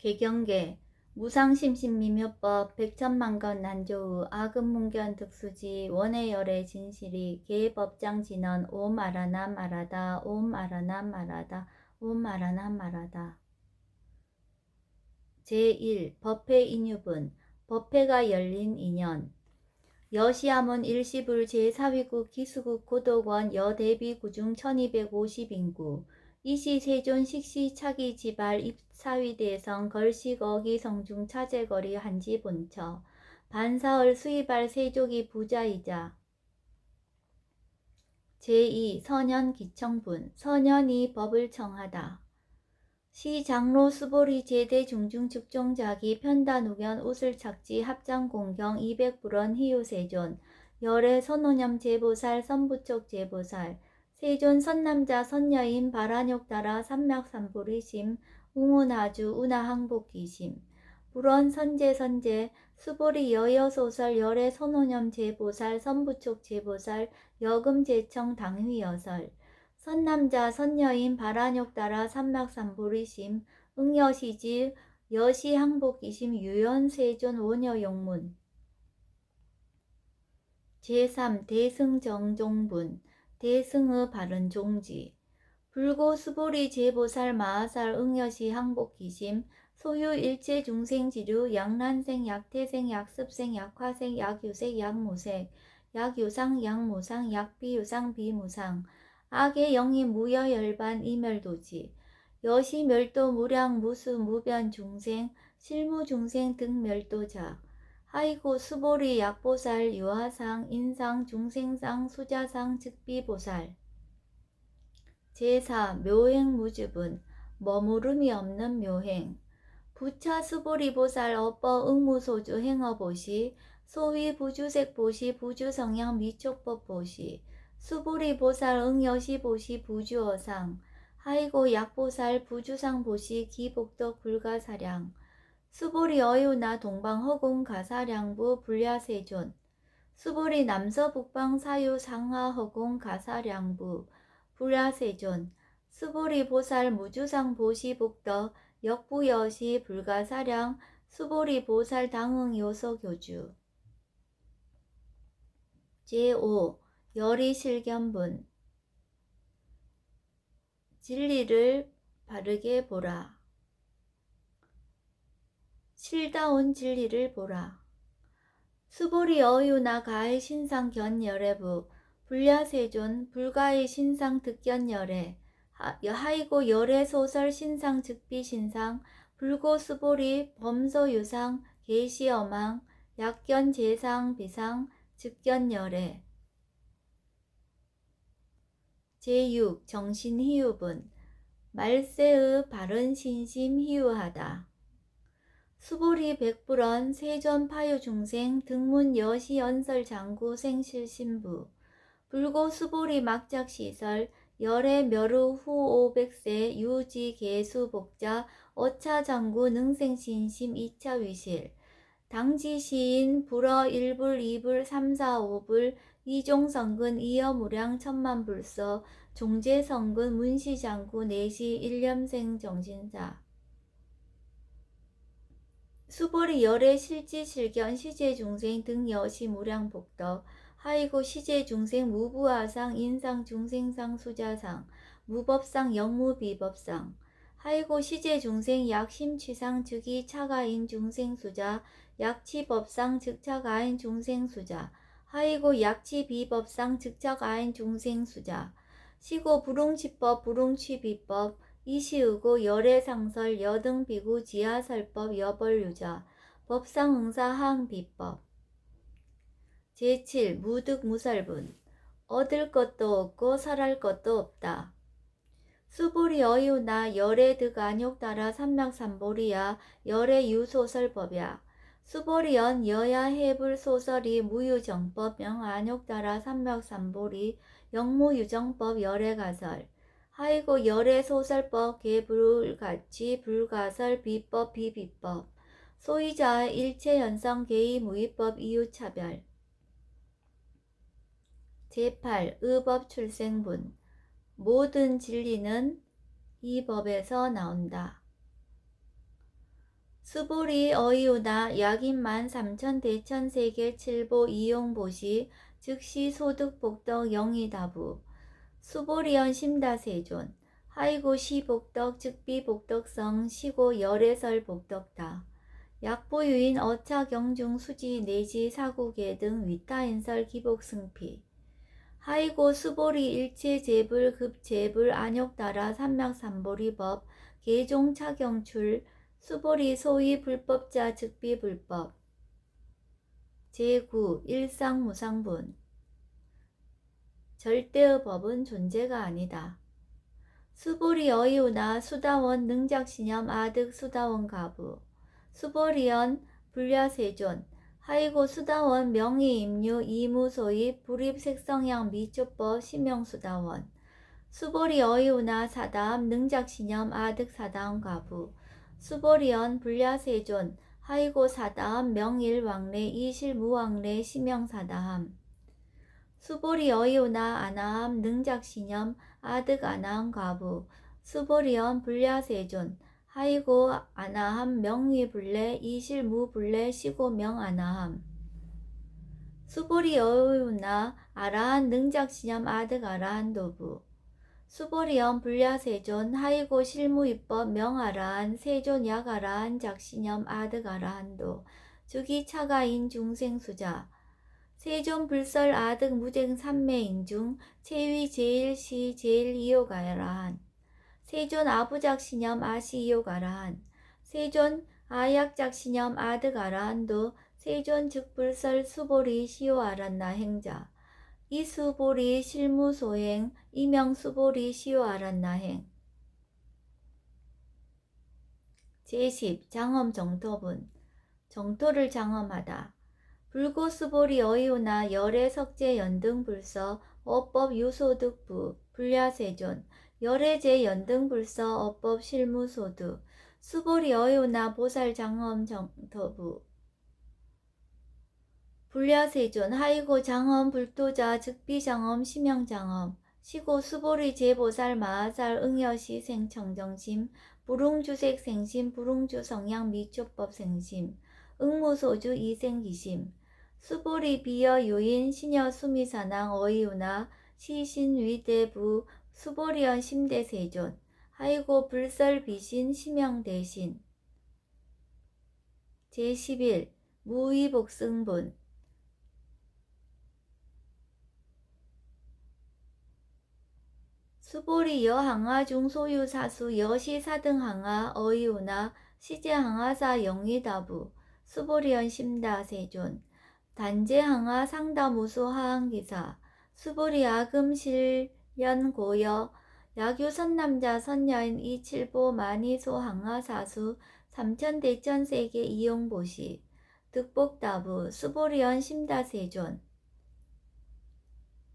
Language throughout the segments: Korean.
개경계 무상심신미묘법 백천만건 난조의 아금문견 득수지 원해열의 진실이 개법장 진언 옴 아라나 말하다 옴 아라나 말하다 옴 아라나 말하다. 제1 법회 인유분 법회가 열린 인연. 여시암은 일시불 제4위국 기수국 고도권 여대비 구중 1250인구 이시 세존 식시 차기 지발 입사위 대성 걸식 어기 성중 차제거리 한지 본처. 반사월 수이발 세족이 부자이자 제2 선현 기청분. 선현이 법을 청하다. 시 장로 수보리 제대 중중 축종자기 편단 우견 옷을 착지 합장 공경 200불원 희유세존. 열애 선호념 제보살 선부촉 제보살 세존 선남자 선여인 바라욕 따라 삼맥삼보리심 웅운하주 운하항복기심. 불원 선제 선제 수보리 여여소설 열애 선호념 제보살 선부촉 제보살 여금 제청 당휘 여설. 선남자 선여인 바라욕 따라 삼맥삼보리심 응여시지 여시항복기심 유연세존 원여용문. 제3 대승정종분 대승의 바른 종지. 불고 수보리 제보살 마하살 응여시 항복기심 소유 일체 중생 지류 양란생 약태생 약습생 약화생 약유색 약무색 약유상 약무상 약비유상 비무상 악의 영이 무여 열반 이멸도지. 여시 멸도 무량 무수 무변 중생 실무 중생 등 멸도자 하이고 수보리 약보살 유하상 인상 중생상 수자상 즉비보살. 제4 묘행 무주분 머무름이 없는 묘행. 부차 수보리 보살 어뻐 응무소주 행어 보시 소위 부주색 보시 부주성향 미촉법 보시 수보리 보살 응여시 보시 부주어상. 하이고 약보살 부주상 보시 기복덕 불가사량 수보리 어유나 동방 허공 가사량부 불야세존. 수보리 남서 북방 사유 상하 허공 가사량부 불야세존. 수보리 보살 무주상 보시 복덕 역부 여시 불가사량 수보리 보살 당응 요소 교주. 제5 열이 실견분. 진리를 바르게 보라. 실다운 진리를 보라. 수보리 어유나 가의 신상 견열애부 불야세존 불가의 신상 득견열애 하이고 열애 소설 신상 즉비 신상 불고 수보리 범소 유상 계시 어망 약견 제상 비상 즉견 열애 제6 정신 희유분 말세의 바른 신심 희유하다. 수보리 백불원 세전 파유 중생 등문 여시 연설 장구 생실 신부. 불고 수보리 막작 시설 열애 멸우 후 오백세 유지 개수 복자 어차 장구 능생 신심 이차 위실. 당지 시인 불어 일불 이불 삼사 오불 이종성근 이여무량 천만불서 종제성근 문시장구 내시 일념생 정신사 수보리 열애 실지 실견 시제 중생 등 여시 무량 복덕. 하이고 시제 중생 무부하상 인상 중생상 수자상 무법상 영무비법상. 하이고 시제 중생 약심취상 즉이 차가인 중생 수자 약치법상 즉차가인 중생 수자. 하이고 약치 비법상 즉적 아인 중생 수자. 시고 불웅치법 불웅취비법 이시의고 열애상설 여등비구 지하설법 여벌유자 법상 응사항 비법. 제7 무득무설분. 얻을 것도 없고 설할 것도 없다. 수보리 어유나 열애 득 안욕 따라 삼막삼보리야 열애 유소설법야. 수보리연 여야 해불 소설이 무유정법 명 안욕 따라 삼맥삼보리 영무유정법 열애가설 하이고 열애 소설법 개불같이 불가설 비법 비비법. 소유자의 일체 연성 개의 무위법 이유 차별. 제8 의법 출생분. 모든 진리는 이 법에서 나온다. 수보리 어이우나 약인만 삼천 대천 세계 칠보 이용보시 즉시 소득 복덕 영이다부 수보리언 심다세존 하이고 시복덕 즉비 복덕성 시고 열애설 복덕다. 약보유인 어차 경중 수지 내지 사국계 등 위타인설 기복승피. 하이고 수보리 일체 제불 급 제불 안욕따라 삼맥삼보리법 계종 차경출 수보리 소위 불법자 즉비 불법. 제9 일상무상분 절대의 법은 존재가 아니다. 수보리 어이우나 수다원 능작신념 아득 수다원 가부 수보리언 불야세존 하이고 수다원 명의 임류 이무소입 불입 색성향 미초법 심명수다원 수보리 어이우나 사담 능작신념 아득 사다원 가부 수보리언 불야세존 하이고 사다함 명일 왕래 이실 무왕래 심명사다함 수보리 어이오나 아나함 능작신념 아득 아나함 가부. 수보리언 불야세존. 하이고 아나함 명위 불래 이실 무불래 시고 명 아나함. 수보리 어이오나 아라한 능작신념 아득 아라한 도부. 수보리언 불야세존. 하이고 실무입법 명아라한 세존 약아라한 작신념 아득 아라한도. 주기 차가인 중생수자 세존 불설 아득 무쟁 삼매인중 체위 제일시 제일이요가라한 세존 아부작신념 아시이요가라한 세존 아약작신념 아득아라한도 세존 즉불설 수보리 시오아란나 행자 이수보리 실무소행 이명수보리 시오아란나행. 제10 장엄 정토분. 정토를 장엄하다 불고수보리 어이오나 열애 석재 연등 불서 어법 유소득부 불야세존. 열애제 연등 불서 어법 실무소득. 수보리 어이오나 보살 장엄 정토부. 불야세존 하이고 장엄 불토자 즉비장엄 심영장엄. 시고 수보리 제보살 마하살 응여시 생청정심. 부릉주색 생심 부릉주 성향 미초법 생심. 응무소주 이생기심 수보리 비여 유인 신여 수미사낭 어이우나 시신위대부 수보리언 심대세존. 하이고 불설 비신 심영대신. 제11 무의복승분 수보리 여항아 중소유 사수 여시 사등 항아 어이우나 시제 항아사 영의다부. 수보리언 심다 세존 단제 항아 상다무수 하항기사 수보리 아금 실연 고여 야규 선남자 선녀인 이칠보 만이소 항아 사수 삼천대천 세계 이용보시 득복다부 수보리언 심다 세존.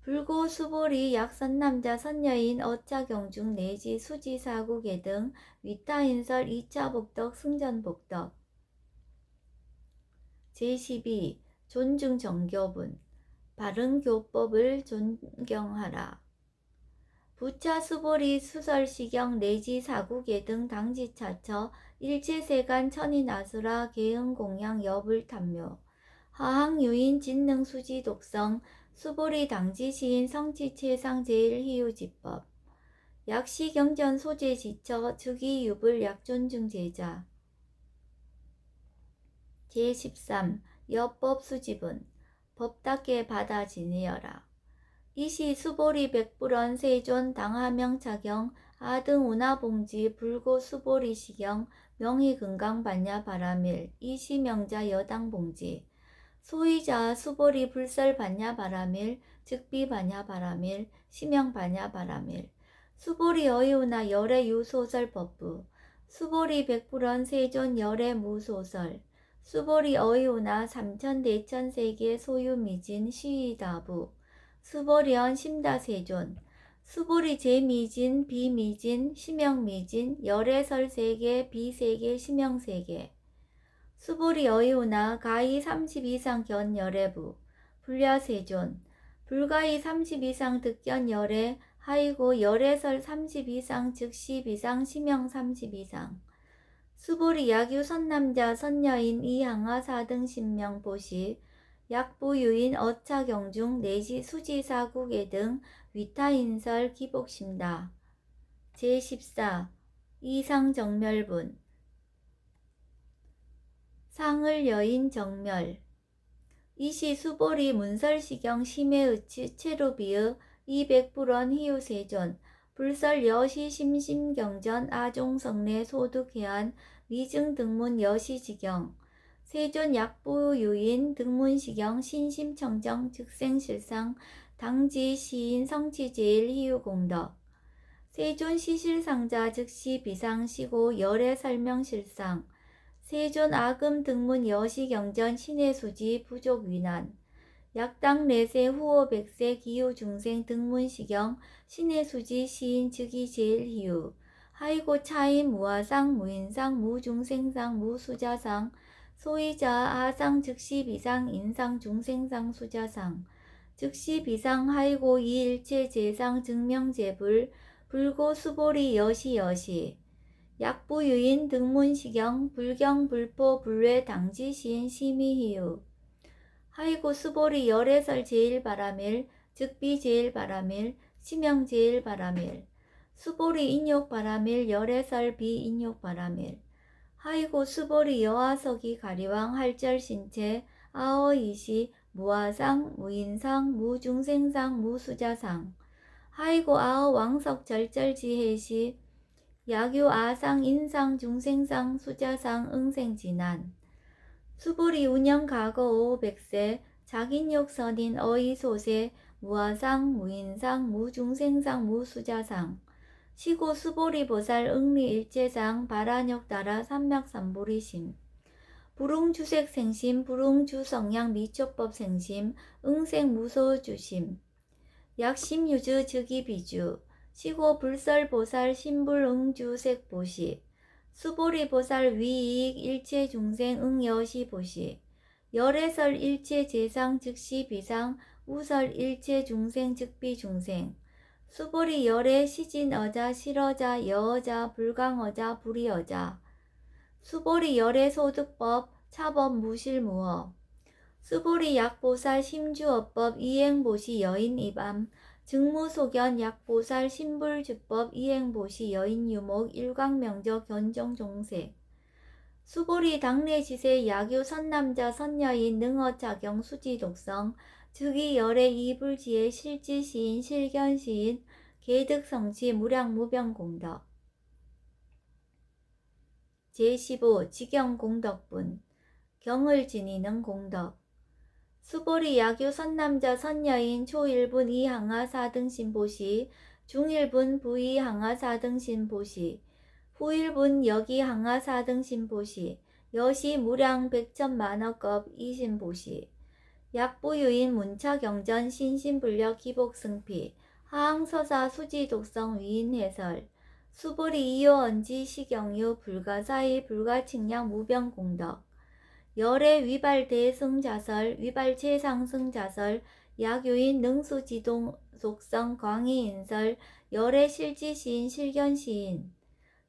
불고 수보리 약선남자 선녀인 어차경중 내지 수지사국의 등 위타인설 2차 복덕 승전복덕. 제12 존중 정교분 바른 교법을 존경하라. 부차 수보리 수설시경 내지 사국의 등 당지차처 일체세간 천인아수라 계흥공양 여불 탐묘 하항유인 진능수지 독성 수보리 당지 시인 성치 최상 제일 희유지법 약시 경전 소재 지처 주기 유불 약존중 제자. 제13 여법 수집은 법답게 받아 지내어라. 이시 수보리 백불원 세존 당하명 차경 아등 운하봉지 불고 수보리 시경 명의 금강 반야 바라밀 이시 명자 여당 봉지. 소위자 수보리 불설 반야 바라밀 즉비 반야 바라밀 심영 반야 바라밀. 수보리 어이우나 열애 유소설 법부. 수보리 백불원 세존 열애 무소설 수보리 어이우나 삼천 대천 세계 소유 미진 시위다부. 수보리언 심다세존. 수보리 제미진 비미진 심영미진 열애설 세계 비세계 심영세계. 수보리 어이우나 가히 30 이상 견 열애부. 불야세존. 불가히 30 이상 득견 열애 하이고 열애설 30 이상 즉시 비상 심영 30 이상 수보리 야규 선남자 선여인 이항아 사등 신명 보시 약부유인 어차경중 내지 수지사국의 등 위타인설 기복심다. 제14 이상정멸분. 상을 여인 정멸. 이시 수보리 문설시경 심해의치 체로비의 이백불원 희우세존 불설 여시 심심경전 아종성내 소득해안 미증 등문 여시지경 세존 약부유인 등문시경 신심청정 즉생실상 당지 시인 성취제일 희우공덕. 세존 시실상자 즉시 비상시고 열애 설명실상. 세존 아금 등문 여시경전 신해수지 부족 위난 약당 내세 후오 백세 기후 중생 등문시경 신해수지 시인 즉이 제일 희우 하이고 차인 무아상 무인상 무중생상 무수자상 소이자 아상 즉시 비상 인상 중생상 수자상. 즉시 비상 하이고 이일체 제상 증명제불 불고 수보리 여시 여시. 약부유인 등문시경 불경 불포 불외 당지시인 심의희유 하이고 수보리 열애설 제일 바라밀 즉비 제일 바라밀 치명 제일 바라밀. 수보리 인욕 바라밀 열애설 비 인욕 바라밀. 하이고 수보리 여화석이 가리왕 할절 신체 아어 이시 무아상 무인상 무중생상 무수자상. 하이고 아어 왕석 절절지해시 야규 아상 인상 중생상 수자상 응생진안 수보리 운영 과거 오백세 자긴욕 선인 어이소세 무아상 무인상 무중생상 무수자상. 시고 수보리 보살 응리 일제상 바라녁 따라 삼맥삼보리심. 불웅주색 생심 불웅주성양 미초법 생심 응생 무소주심. 약심유주 즉이비주. 시고 불설보살 신불응주색 보시 수보리보살 위이익 일체 중생 응여시 보시. 열애설 일체 재상 즉시 비상 우설 일체 중생 즉비 중생. 수보리 열애 시진 어자 실어자 여어자 불강어자 불이어자. 수보리 열애 소득법 차법 무실무어. 수보리 약보살 심주어법 이행보시 여인 이밤 증무소견 약보살 신불주법 이행보시 여인유목 일광명적 견정종세. 수보리 당내지세 야교 선남자 선여인 능어자경 수지독성 즉이 열의 이불지의 실지시인 실견시인 계득성치 무량무병공덕. 제15 지경공덕분 경을 지니는 공덕 수보리 야교 선남자 선여인 초1분 이항아 4등 신보시 중1분 부이 항아 4등 신보시 후1분 여기 항아 4등 신보시 여시 무량 백천만어급 이신보시. 약부유인 문차경전 신신불력 기복승피 하항서사 수지독성 위인해설. 수보리 이호 언지 시경유 불가사의 불가칭량 무병공덕 열의 위발 대승자설, 위발 최상승자설, 약요인 능수지동 속성 광희인설, 열의 실지시인 실견시인,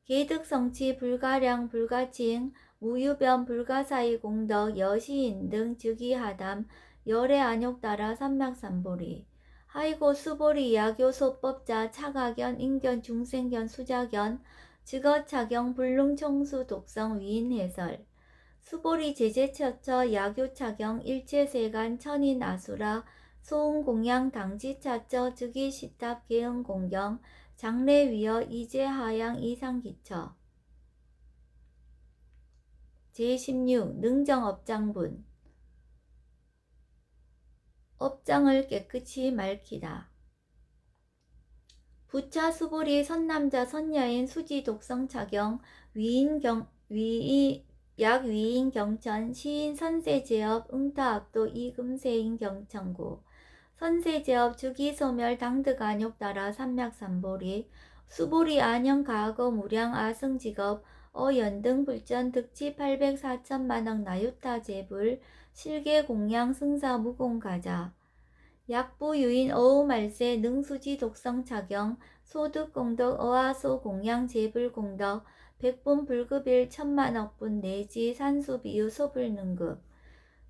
계득성치 불가량 불가칭, 무유변 불가사의 공덕, 여시인 등 즉위하담, 열의 안욕 따라 삼맥삼보리, 하이고 수보리 야교 소법자 차가견 인견 중생견 수자견, 즉어차경 불능청수 독성 위인 해설, 수보리 제재처처 야교차경 일체세간 천인 아수라 소음공양 당지차처 즉위시탑 계응공경 장례위어 이제하양 이상기처 제16 능정업장분 업장을 깨끗이 맑히다. 부차 수보리 선남자 선여인 수지 독성 차경 위인경 위이 약 위인 경천 시인 선세제업 응타압도 이금세인 경천구. 선세제업 주기소멸 당득안욕 따라 삼맥삼보리. 수보리 안영 가거 무량 아승직업 어연등 불전 득치 800 4천만억 나유타 제불 실계 공양 승사 무공가자. 약부 유인 어우 말세 능수지 독성 차경 소득 공덕 어하소 공양 제불 공덕 백분 불급일 천만억분 내지 산수비유 소불능급.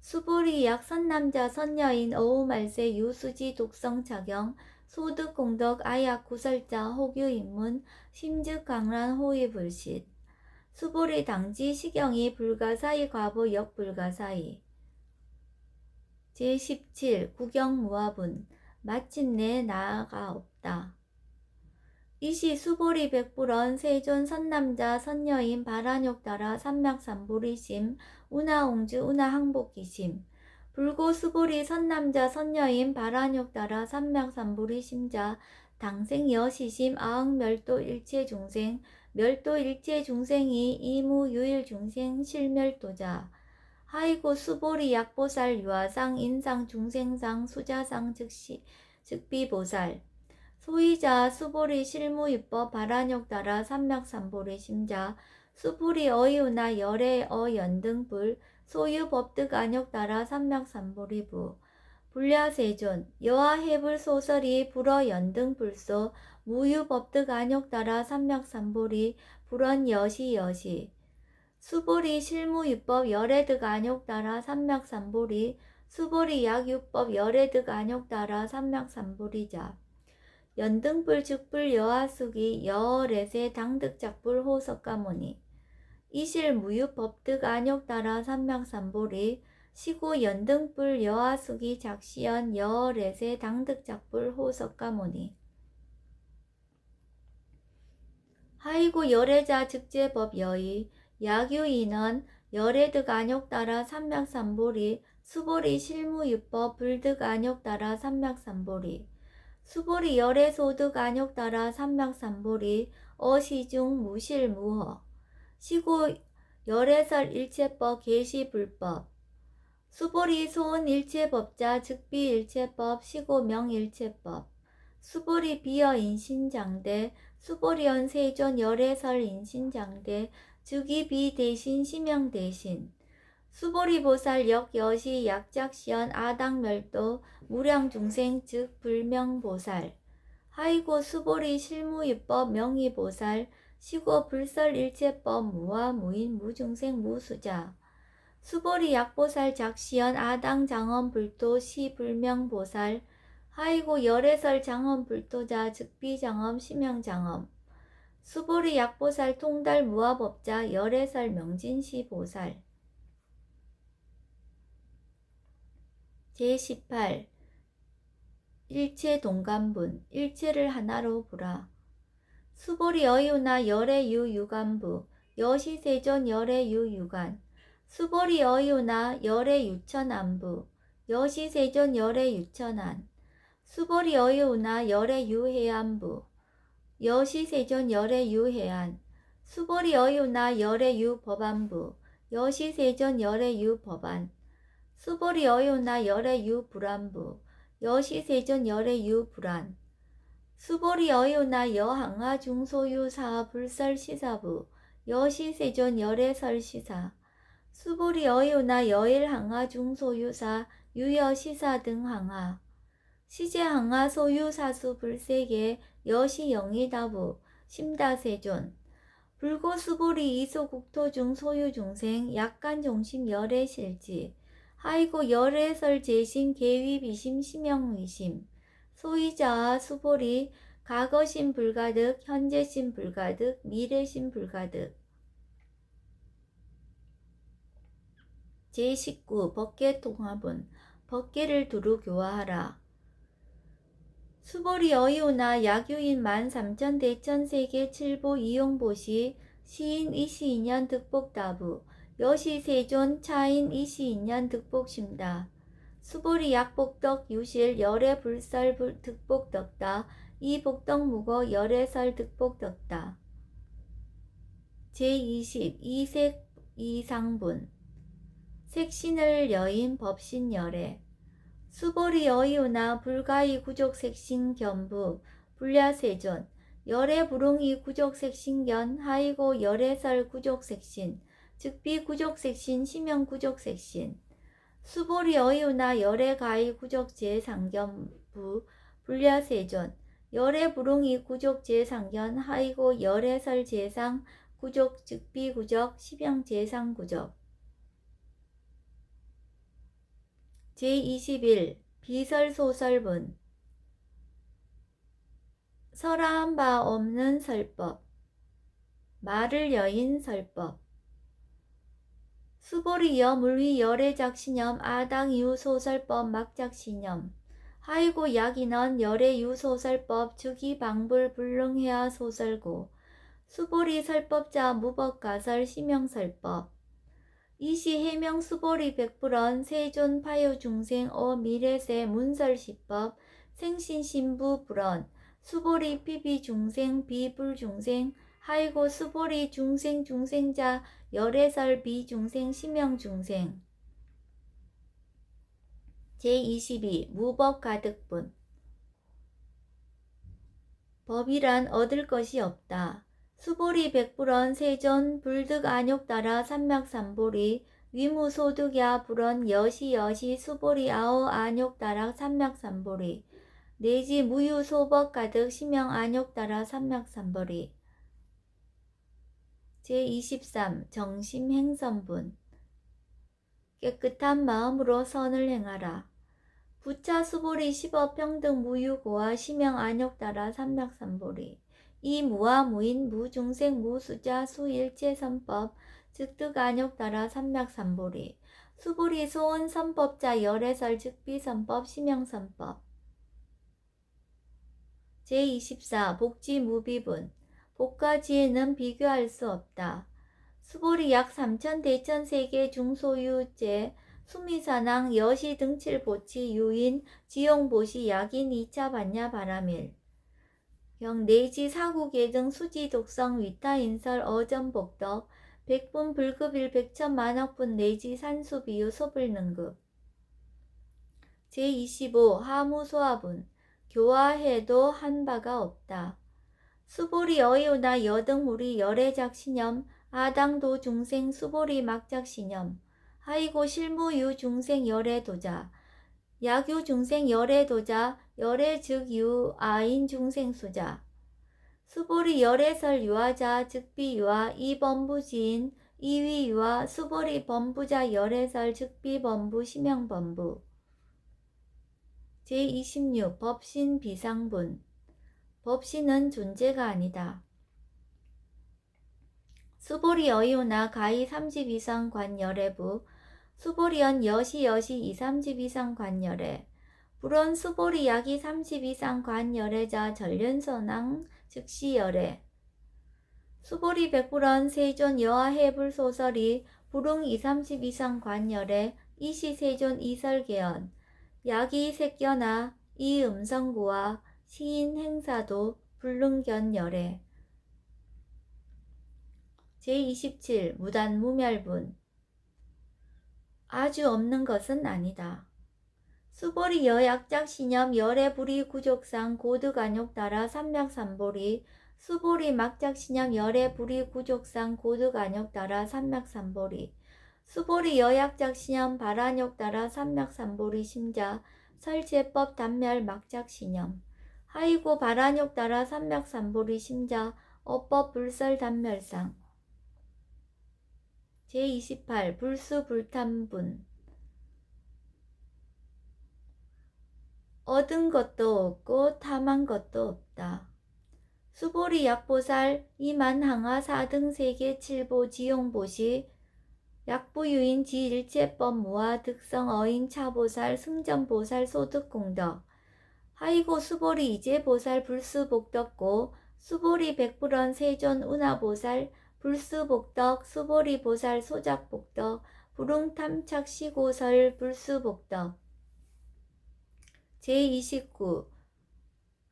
수불이 약 선남자 선여인 어우말세 유수지 독성 작용 소득 공덕 아약 구설자 혹유 인문 심즉 강란 호의 불신. 수불이 당지 시경이 불가사의 과보 역불가사의 제17 구경무화분. 마침내 나아가 없다. 이시 수보리 백불원 세존 선남자 선여인 바라욕 따라 삼맥삼보리심 운하옹주 운하항복기심. 불고 수보리 선남자 선여인 바라욕 따라 삼맥삼보리심자 당생 여시심 아흥멸도 일체 중생 멸도 일체 중생이 이무 유일 중생 실멸도자. 하이고 수보리 약보살 유아상 인상 중생상 수자상 즉시 즉비보살 소이자 수보리 실무입법 바란욕 따라 삼맥삼보리 심자 수불이 어이우나 열애 어연등불 소유 법득 안욕 따라 삼맥삼보리부. 불야세존 여하 해불 소설이 불어 연등불소 무유 법득 안욕 따라 삼맥삼보리 불원 여시 여시. 수보리 실무입법 열애득 안욕 따라 삼맥삼보리 수보리 약육법 열애득 안욕 따라 삼맥삼보리자 연등불 즉불 여하숙이 여어렛의 당득작불 호석가모니. 이실 무유 법득 안욕 따라 삼맥삼보리 시고 연등불 여하숙이 작시연 여어렛의 당득작불 호석가모니. 하이고 열애자 즉제법 여의 야규인은 열애득 안욕 따라 삼맥삼보리 수보리 실무유법 불득 안욕 따라 삼맥삼보리 수보리 열애 소득 안욕 따라 삼맥삼보리 어시중 무실 무허. 시고 열애설 일체법 계시불법. 수보리 소은 일체법자 즉비 일체법 시고 명 일체법. 수보리 비어 인신장대 수보리언 세존 열애설 인신장대 즉이 대신 시명 대신 수보리 보살 역 여시 약작시연 아당멸도 무량중생 즉 불명보살. 하이고 수보리 실무입법 명의보살 시고 불설일체법 무와 무인 무중생 무수자. 수보리 약보살 작시연 아당 장엄 불도 시 불명보살. 하이고 열애설 장엄 불도자 즉비 장엄 시명 장엄. 수보리 약보살 통달 무화법자 열애설 명진시 보살 제18. 일체 동간분 일체를 하나로 보라. 수보리 어유나 열의 유 유간부 여시세존 열의 유 유간. 수보리 어유나 열의 유천안부 여시세존 열의 유천안. 수보리 어유나 열의 유해안부 여시세존 열의 유해안. 수보리 어유나 열의 유법안부 여시세존 열의 유법안 수보리 어요나 열의 유 불안부. 여시세존 열의 유 불안. 수보리 어요나 여항아 중소유 사 불설시사부. 여시세존 열의 설시사. 수보리 어요나 여일항아 중소유사 유여시사 등 항아. 시제항아 소유사수 불세계 여시영이다부. 심다세존. 불고수보리 이소국토 중 소유중생 약간종심 열의 실지 하이고 열애설 재신 계위 비심 심영의심. 소이자 수보리 과거심 불가득 현재심 불가득 미래심 불가득. 제19 법계 통합은 법계를 두루 교화하라. 수보리 어이오나 야규인 만 삼천 대천 세계 칠보 이용보시 시인 이시 인년 득복다부 여시 세존 차인 이시인년 득복심다. 수보리 약복덕 유실 열애 불설 불 득복덕다. 이 복덕 무거 열애설 득복덕다. 제20 이색 이상분 색신을 여인 법신 열애 수보리 여이우나 불가이 구족 색신 견부 불야세존 열애 불웅이 구족 색신견 하이고 열애설 구족 색신 즉 비 구족색신 심형 구족색신. 수보리 어이우나 열애 가히 구족제 상견부 불야세존. 열애 불웅이 구족제 상견 하이고 열애설 제상 구족 즉비 구적 시병 재상구적 제21 비설 소설분. 설화한 바 없는 설법. 말을 여인 설법 수보리여 물위 열애작신염 아당 이후 소설법 막작신염. 하이고 약인원 열애 유소설법 주기 방불 불능해야 소설고. 수보리 설법자 무법가설 시명설법. 이시 해명 수보리 백불원 세존 파요 중생 어 미래세 문설시법 생신신부 불원 수보리 피비 중생 비불 중생. 하이고 수보리 중생 중생자 열애설 비중생 시명 중생. 제22 무법 가득분. 법이란 얻을 것이 없다. 수보리 백불원 세존 불득 안욕 따라 삼맥삼보리. 위무소득야 불원 여시 여시 수보리 아오 안욕 따라 삼맥삼보리. 내지 무유 소법 가득 시명 안욕 따라 삼맥삼보리 제23 정심행선분. 깨끗한 마음으로 선을 행하라. 부차 수보리 십업 평등 무유고와 시명 안욕 따라 삼맥삼보리. 이 무와 무인 무중생 무수자 수일체 선법 즉득 안욕 따라 삼맥삼보리. 수보리 소원 선법자 열애설 즉비 선법 시명 선법. 제24 복지 무비분 복과 지혜는 비교할 수 없다. 수보리 약 3천 대천 세계 중소유제 수미사낭 여시 등칠 보치 유인 지용보시 약인 2차 반야 바라밀 경 내지 사국예 등 수지 독성 위타 인설 어전 복덕 백분 불급일 백천 만억분 내지 산수 비유 소불 능급 제25 하무 소화분 교화해도 한 바가 없다. 수보리 어이오나 여등무리 열애작신염 아당도 중생 수보리 막작신염 하이고 실무유 중생 열애도자 야규 중생 열애도자 열애 즉유 아인 중생 수자. 수보리 열애설 유아자 즉비유아 이범부지인 이위유아 수보리 범부자 열애설 즉비 범부 심형 범부. 제26 법신 비상분 법신은 존재가 아니다. 수보리 어이오나 가히 30 이상 관열애부 수보리언 여시 여시 2, 30 이상 관열애 불원 수보리 약이 30 이상 관열애자 전륜선왕 즉시 열애 수보리 백불원 세존 여하 해불 소설이 불웅 2, 30 이상 관열애 이시 세존 이설계연 약이 새껴나 이 음성구와 시인 행사도 불능견열애. 제27 무단무멸분. 아주 없는 것은 아니다. 수보리 여약작 신염 열애불이 구족상 고득안욕 따라 삼맥삼보리. 수보리 막작 신염 열애불이 구족상 고득안욕 따라 삼맥삼보리. 수보리 여약작 신염 발안욕 따라 삼맥삼보리 심자 설제법 단멸 막작 신염 하이고 발안욕 따라 삼맥삼보리 심자 어법 불설 단멸상. 제28 불수 불탄분. 얻은 것도 없고 탐한 것도 없다. 수보리 약보살 이만항하 사등 세계 칠보 지용보시. 약부유인 지일체법 무화 득성 어인 차보살 승전보살 소득공덕 하이고 수보리 이제보살 불수복덕고 수보리 백불원 세존 운하보살 불수복덕 수보리 보살 소작복덕 부릉탐착 시고설 불수복덕. 제29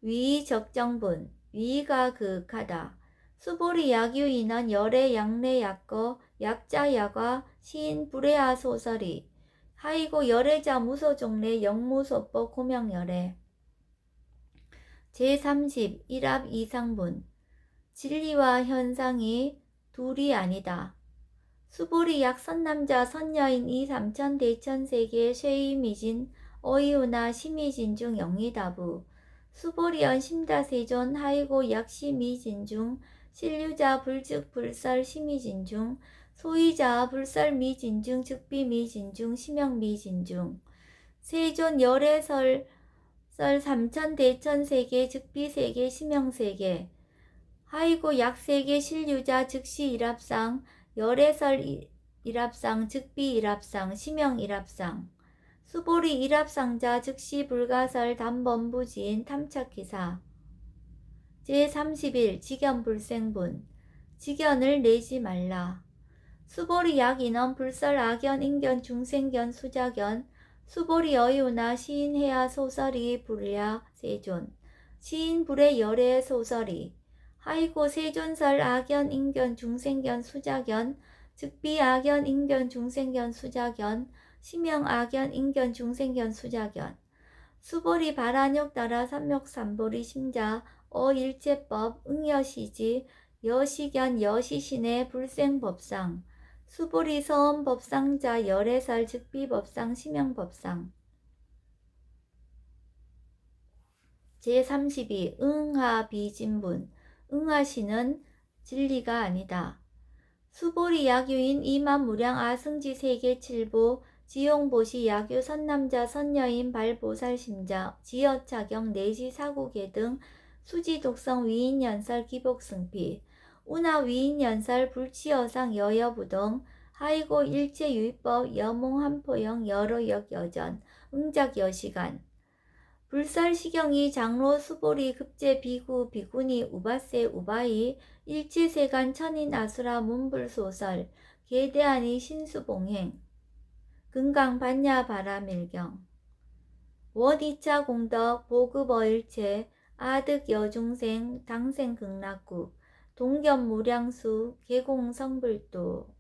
위적정분. 위가 그윽하다. 수보리 약유인원 열애 양례 약거 약자 야과 시인 불애하 소설이. 하이고 열애자 무소종례 영무소법 고명열애 제30 일합 이상분. 진리와 현상이 둘이 아니다. 수보리 약 선남자 선여인 이 삼천 대천 세계 쉐이미진 어이우나 심이진 중 영이다부. 수보리언 심다세존 하이고 약시미진 중 신류자 불즉 불설 심의진중 소위자 불설 미진중 즉비 미진중 심형 미진중. 세존 열애설 설 삼천 대천 세계 즉비 세계 심형 세계 하이고 약 세계 신류자 즉시 일합상 열애설 이- 일합상 즉비 일합상 심형 일합상 수보리 일합상자 즉시 불가설 담범부지인 탐착기사. 제31 직연불생분. 직연을 내지 말라. 수보리 약인원 불설 악연 인견 중생견 수작연 수보리 어유나 시인해야 소설이 불야 세존. 시인 불의 열애 소설이. 하이고 세존설 악연 인견 중생견 수작연. 즉비 악연 인견 중생견 수작연. 심형 악연 인견 중생견 수작연. 수보리 발안욕 따라 삼욕 삼보리 심자. 어 일체법 응여시지. 여시견 여시신의 불생법상 수보리 서원 법상자 열애설 즉비 법상 심형 법상. 제32 응하 비진분. 응하시는 진리가 아니다. 수보리 약유인 이만 무량 아승지 세계 칠보 지용보시 약유 선남자 선여인 발보살심자 지여차경 내시 사고계 등 수지 독성 위인 연설 기복 승피 운하 위인연설 불치여상 여여부동 하이고 일체유의법 여몽한포영 여로역 여전 응작 여시간. 불설시경이 장로 수보리 급제 비구 비구니 우바세 우바이 일치세간 천인 아수라 문불소설 계대하니 신수봉행. 금강 반야 바라밀경. 원이차 공덕 보급어일체 아득 여중생 당생 극락국 동견 무량수 계공 성불도